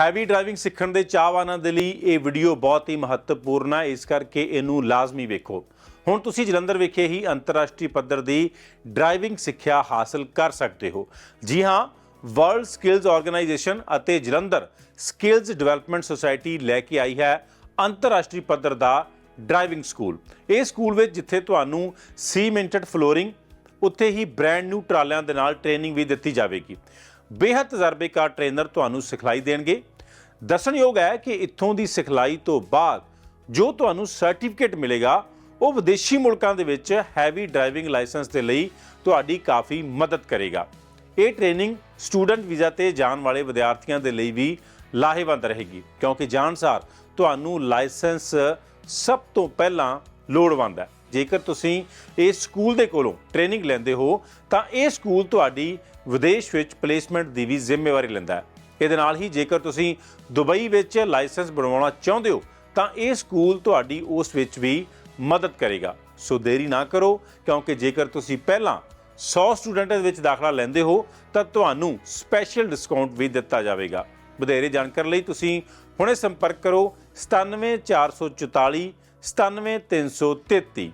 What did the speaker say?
Heavy driving ਸਿੱਖਣ ਦੇ ਚਾਹਵਾਨਾਂ ਦੇ ਲਈ ਇਹ ਵੀਡੀਓ ਬਹੁਤ ਹੀ ਮਹੱਤਵਪੂਰਨ ਹੈ ਇਸ ਕਰਕੇ ਇਹਨੂੰ ਲਾਜ਼ਮੀ ਵੇਖੋ। ਹੁਣ ਤੁਸੀਂ ਜਲੰਧਰ ਵਿਖੇ ਹੀ ਅੰਤਰਰਾਸ਼ਟਰੀ ਪੱਧਰ ਦੀ ਡਰਾਈਵਿੰਗ ਸਿੱਖਿਆ ਹਾਸਲ ਕਰ ਸਕਦੇ ਹੋ। ਜੀ ਹਾਂ ਵਰਲਡ ਸਕਿੱਲਜ਼ ਆਰਗੇਨਾਈਜੇਸ਼ਨ ਅਤੇ ਜਲੰਧਰ ਸਕਿੱਲਜ਼ ਡਿਵੈਲਪਮੈਂਟ ਸੁਸਾਇਟੀ ਲੈ ਕੇ ਆਈ ਹੈ ਅੰਤਰਰਾਸ਼ਟਰੀ ਪੱਧਰ ਦਾ ਡਰਾਈਵਿੰਗ ਸਕੂਲ। ਇਹ ਸਕੂਲ ਵਿੱਚ ਜਿੱਥੇ ਤੁਹਾਨੂੰ ਸੀਮੈਂਟਡ ਫਲੋਰਿੰਗ, ਉੱਥੇ ਹੀ ਬ੍ਰੈਂਡ ਨਿਊ ਟਰਾਲਿਆਂ ਦੇ ਨਾਲ ਟ੍ਰੇਨਿੰਗ ਵੀ ਦਿੱਤੀ ਜਾਵੇਗੀ। ਬੇਹੱਦ ਤਜਰਬੇਕਾਰ ਟ੍ਰੇਨਰ ਤੁਹਾਨੂੰ ਸਿਖਲਾਈ ਦੇਣਗੇ। ਦੱਸਣਯੋਗ ਹੈ ਕਿ ਇੱਥੋਂ ਦੀ ਸਿਖਲਾਈ ਤੋਂ ਬਾਅਦ ਜੋ ਤੁਹਾਨੂੰ ਸਰਟੀਫਿਕੇਟ ਮਿਲੇਗਾ, ਉਹ ਵਿਦੇਸ਼ੀ ਮੁਲਕਾਂ ਦੇ ਵਿੱਚ ਹੈਵੀ ਡਰਾਈਵਿੰਗ ਲਾਇਸੈਂਸ ਦੇ ਲਈ ਤੁਹਾਡੀ ਕਾਫੀ ਮਦਦ ਕਰੇਗਾ। ਇਹ ਟ੍ਰੇਨਿੰਗ ਸਟੂਡੈਂਟ ਵੀਜ਼ਾ ਤੇ ਜਾਣ ਵਾਲੇ ਵਿਦਿਆਰਥੀਆਂ ਦੇ ਲਈ ਵੀ ਲਾਹੇਵੰਦ ਰਹੇਗੀ, ਕਿਉਂਕਿ ਜਾਣਸਾਰ ਤੁਹਾਨੂੰ ਲਾਇਸੈਂਸ ਸਭ ਤੋਂ ਪਹਿਲਾਂ ਲੋੜਵੰਦ ਹੈ। ਜੇਕਰ ਤੁਸੀਂ ਇਸ ਸਕੂਲ ਦੇ ਕੋਲੋਂ ਟ੍ਰੇਨਿੰਗ ਲੈਂਦੇ ਹੋ, ਤਾਂ ਇਹ ਸਕੂਲ ਤੁਹਾਡੀ ਵਿਦੇਸ਼ ਵਿੱਚ ਪਲੇਸਮੈਂਟ ਦੀ ਵੀ ਜ਼ਿੰਮੇਵਾਰੀ ਲੈਂਦਾ ਹੈ। ਇਹਦੇ ਨਾਲ ਹੀ ਜੇਕਰ ਤੁਸੀਂ ਦੁਬਈ ਵਿੱਚ ਲਾਇਸੈਂਸ ਬਣਵਾਉਣਾ ਚਾਹੁੰਦੇ ਹੋ, ਤਾਂ ਇਹ ਸਕੂਲ ਤੁਹਾਡੀ ਉਸ ਵਿੱਚ ਵੀ ਮਦਦ ਕਰੇਗਾ। ਸੋ ਦੇਰੀ ਨਾ ਕਰੋ, ਕਿਉਂਕਿ ਜੇਕਰ ਤੁਸੀਂ ਪਹਿਲਾਂ 100 ਸਟੂਡੈਂਟਾਂ ਵਿੱਚ ਦਾਖਲਾ ਲੈਂਦੇ ਹੋ, ਤਾਂ ਤੁਹਾਨੂੰ ਸਪੈਸ਼ਲ ਡਿਸਕਾਊਂਟ ਵੀ ਦਿੱਤਾ ਜਾਵੇਗਾ। ਵਧੇਰੇ ਜਾਣਕਾਰੀ ਲਈ ਤੁਸੀਂ ਹੁਣੇ ਸੰਪਰਕ ਕਰੋ 97444 97333